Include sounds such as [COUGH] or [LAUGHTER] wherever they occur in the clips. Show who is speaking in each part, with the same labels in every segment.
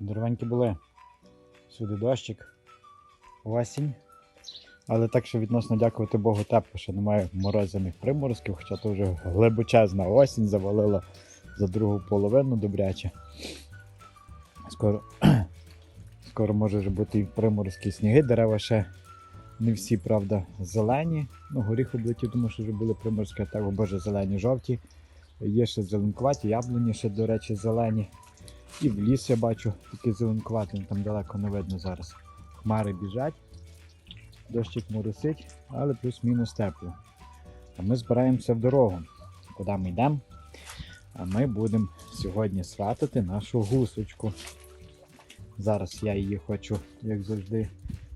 Speaker 1: Дорогенькі були. Всюди дощик, осінь. Але так, що відносно дякувати Богу, тепло, що немає морозяних приморозків, хоча то вже глибочезна осінь завалила за другу половину добряче. Скоро, [CLEARS THROAT] скоро може вже бути і приморозки, сніги, дерева ще не всі, правда, зелені. Ну, горіх облетів, тому що вже були приморозки, а так, о боже, зелені, жовті. Є ще зеленкуваті, яблуні ще, до речі, зелені. І в ліс я бачу такий зеленкуватий, там далеко не видно зараз. Хмари біжать, дощик моросить, але плюс-мінус тепло. А ми збираємося в дорогу. Куди ми йдемо? А ми будемо сьогодні сватати нашу гусочку. Зараз я її хочу, як завжди,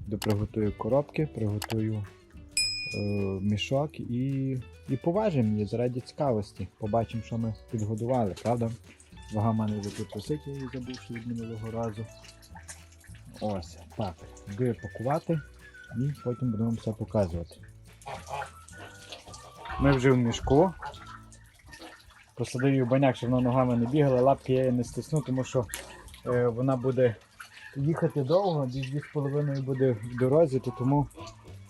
Speaker 1: доприготую коробки, приготую е, мішок і, і поважимо її заради цікавості. Побачимо, що ми підгодували, правда? Вага мене вже тут висить, я її забувши від минулого разу. Ось, так. Буду пакувати і потім будемо все показувати. Ми вже в мішку. Посадив її в баняк, щоб вона ногами не бігала, лапки я її не стисну, тому що е, вона буде їхати довго, десь 2,5 буде в дорозі, то тому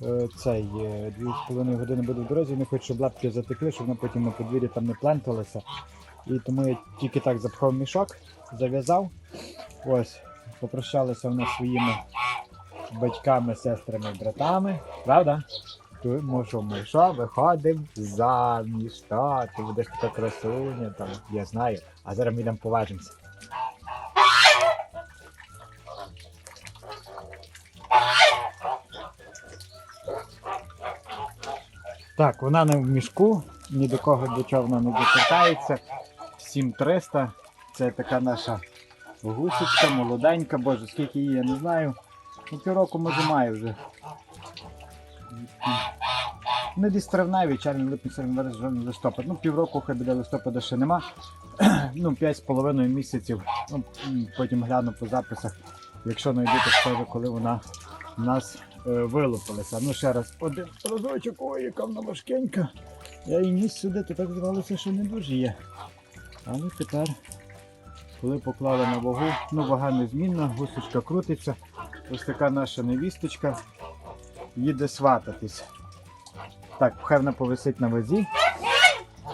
Speaker 1: е, цей е, 2,5 години буде в дорозі, не хочу, щоб лапки затекли, щоб вона потім на подвір'ї там не пленталася. І тому я тільки так запхав мішок, зав'язав. Ось, попрощалися вони своїми батьками, сестрами, братами. Правда? Тому що ми що, виходимо заміж, та, ти будеш така красуня, там, я знаю. А зараз ми йдемо поважимося. Так, вона не в мішку, ні до кого до чого вона не доторкається. 7300. Це така наша гусечка, молоденька, боже, скільки її, я не знаю. Ну, півроку може має вже. Не десь травневі, червень, липень, серпень, вересень, листопад. Ну, півроку хай буде листопада ще нема. [CLEARS THROAT] ну, 5,5 місяців. Ну, потім гляну по записах. Якщо знайду, то скажу, коли вона в нас е, вилупилася. Ну, ще раз, один разочок, ой, яка вона важкенька. Я її ніс сюди, то так здавалося, що не дуже є. Але тепер, коли поклали на вагу, ну вага незмінна, гусочка крутиться. Ось така наша невісточка їде свататись. Так, хай повисить на вазі.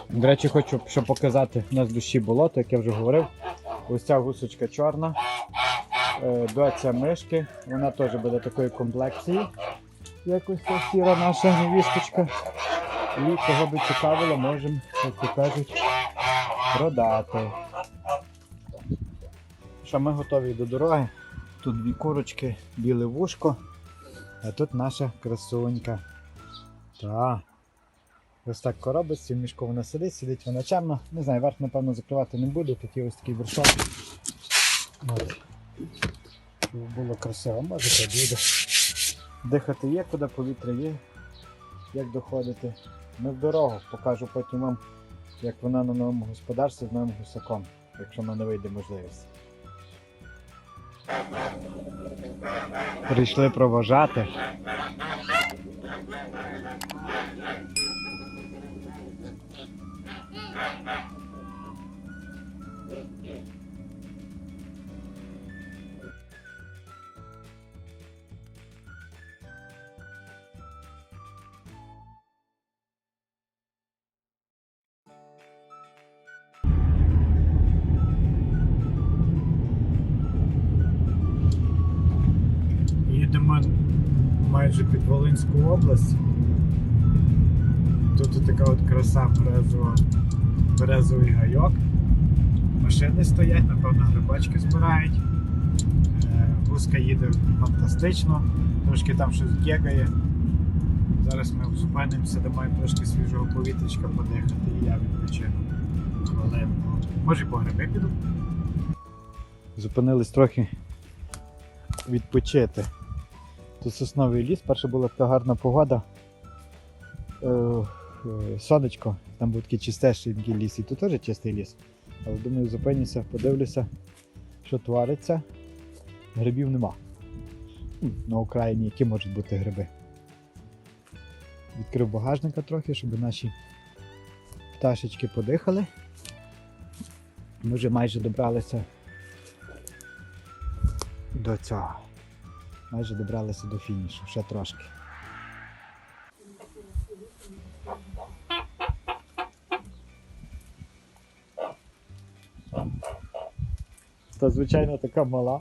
Speaker 1: До речі, хочу щоб показати у нас душі болото, як я вже говорив. Ось ця гусочка чорна. Е, Доця мишки, вона теж буде такої комплекції, як ось ця сіра наша невісточка. І кого би цікавило, можемо, як то кажуть, продати. Що ми готові до дороги. Тут дві курочки, біле вушко, а тут наша красунька. Та. Ось так коробиться, в мішку вона сидить, сидить вона чемно. Не знаю, верх, напевно, закривати не буду, такий ось такий вершок. Було красиво, може буде. Дихати є, куди повітря є, як доходити. Ми в дорогу, покажу потім вам, як вона на новому господарстві з новим гусаком, якщо в мене вийде можливість. Прийшли провожати. Майже під Волинську область. Тут така от краса березова, березовий гайок. Машини стоять, напевно, грибочки збирають. Е, Гуска їде фантастично, трошки там щось гекає. Зараз ми зупинимося, де маємо трошки свіжого повітрячка подихати і я відпочину хвилинку. Може по гриби піду. Зупинились трохи відпочити. Тут сосновий ліс, перша була така гарна погода. Е, е, сонечко, там був такий чистешенький ліс, і тут теж чистий ліс. Але думаю, зупинюся, подивлюся, що твориться. Грибів нема. На Україні які можуть бути гриби. Відкрив багажника трохи, щоб наші пташечки подихали. Ми вже майже добралися до цього. Майже добралися до фінішу, ще трошки. Та звичайно така мала.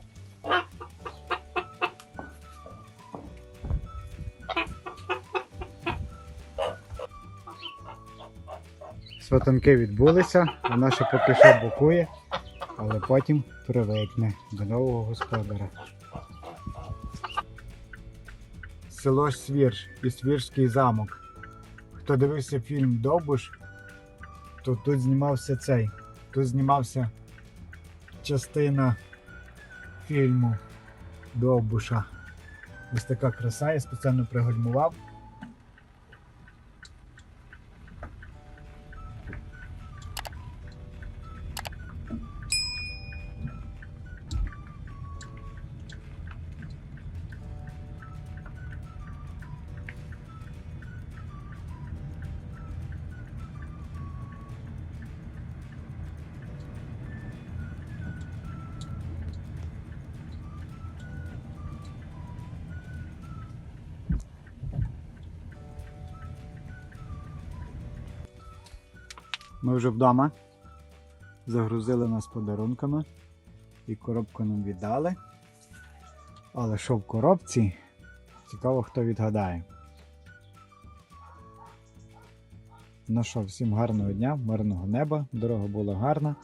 Speaker 1: Сватанки відбулися, вона ще поки що бокує, але потім привикне до нового господаря. Село Свірж і Свірський замок. Хто дивився фільм Довбуш, то тут знімався цей. Тут знімався частина фільму Довбуша. Ось така краса, я спеціально пригальмував. Ми вже вдома. Загрузили нас подарунками і коробку нам віддали. Але що в коробці? Цікаво, хто відгадає. Ну що, всім гарного дня, мирного неба. Дорога була гарна,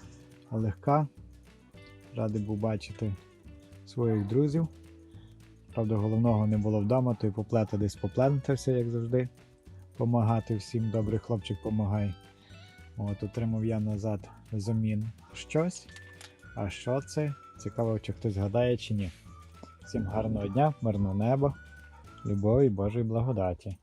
Speaker 1: легка. Радий був бачити своїх друзів. Правда, головного не було вдома, то й поплета десь поплентався, як завжди. Помагати всім, добрий хлопчик помагай. От, отримав я назад замін щось. А що це? Цікаво, чи хтось гадає чи ні. Всім гарного дня, мирного неба, любові Божої благодаті.